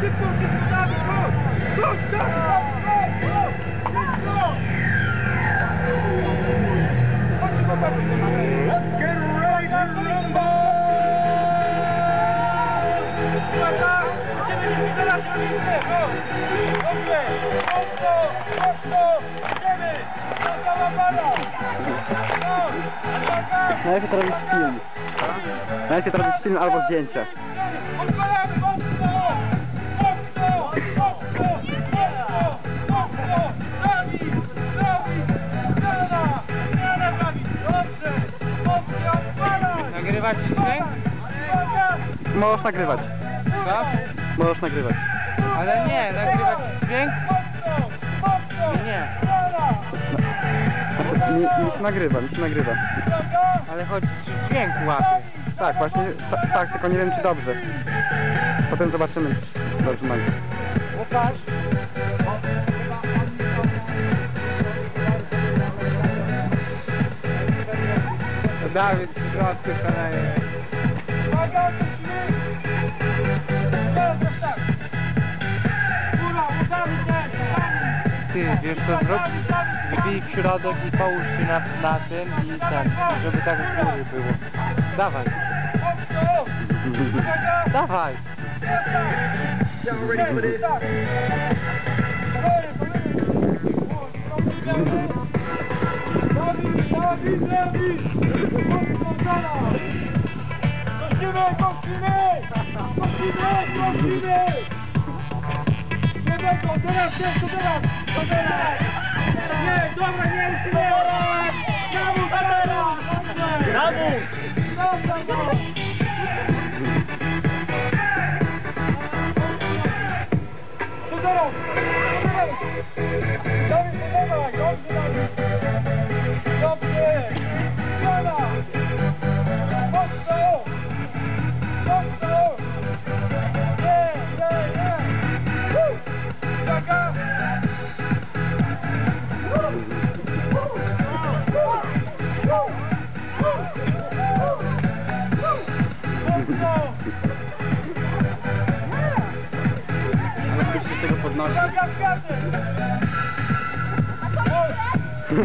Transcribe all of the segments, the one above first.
szybko, szybko, Dawid, chodź! Chodź, Dawid, Dawid, chodź! Szybko! Chodź, chłopaki, Let's get ready to rumble! Uwaga! Idziemy, idziemy, teraz, idziemy! Dobrze! Mocno, mocno! Idziemy! Została bala! Chodź! Uwaga! Najlepiej to robić film. Najlepiej to robić film albo zdjęcia. Odpalamy Nagrywać? Uwaga! Możesz nagrywać. Co? Możesz nagrywać. Ale nie, nagrywać dźwięk? Nie. Znaczy, mi, mi się nagrywa, mi się nagrywa. Ale chodzi, czy dźwięk łapie. Tak, właśnie, ta, tak, tylko nie wiem czy dobrze. Potem zobaczymy, czy dobrze. Łukasz! Dawid środku szaleje. Uwaga, to! Góra, łukamy się! Ty, wiesz co zrób? Wbij w środek i połóż się na, na tym i ten, żeby tak z góry było. Dawaj, dawaj! Y'all ready for this? Dawid, Dawid, Dawid! Mocno dala! Kościmy, kościmy! Kościmy, kościmy! Człowieku, teraz, teraz, to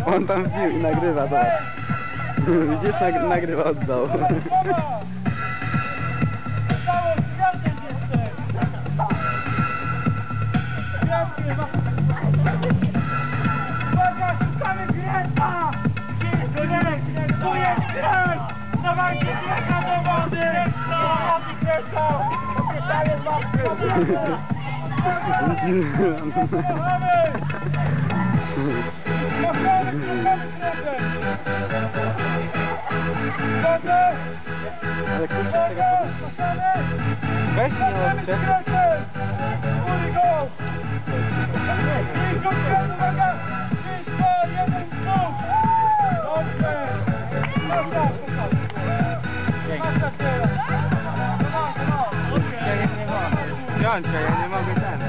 On tam i nagrywa, zobacz. Widzisz, nag nagrywa od travail, c'est bien va le chef, c'est c'est kończę, ja nie mogę ten.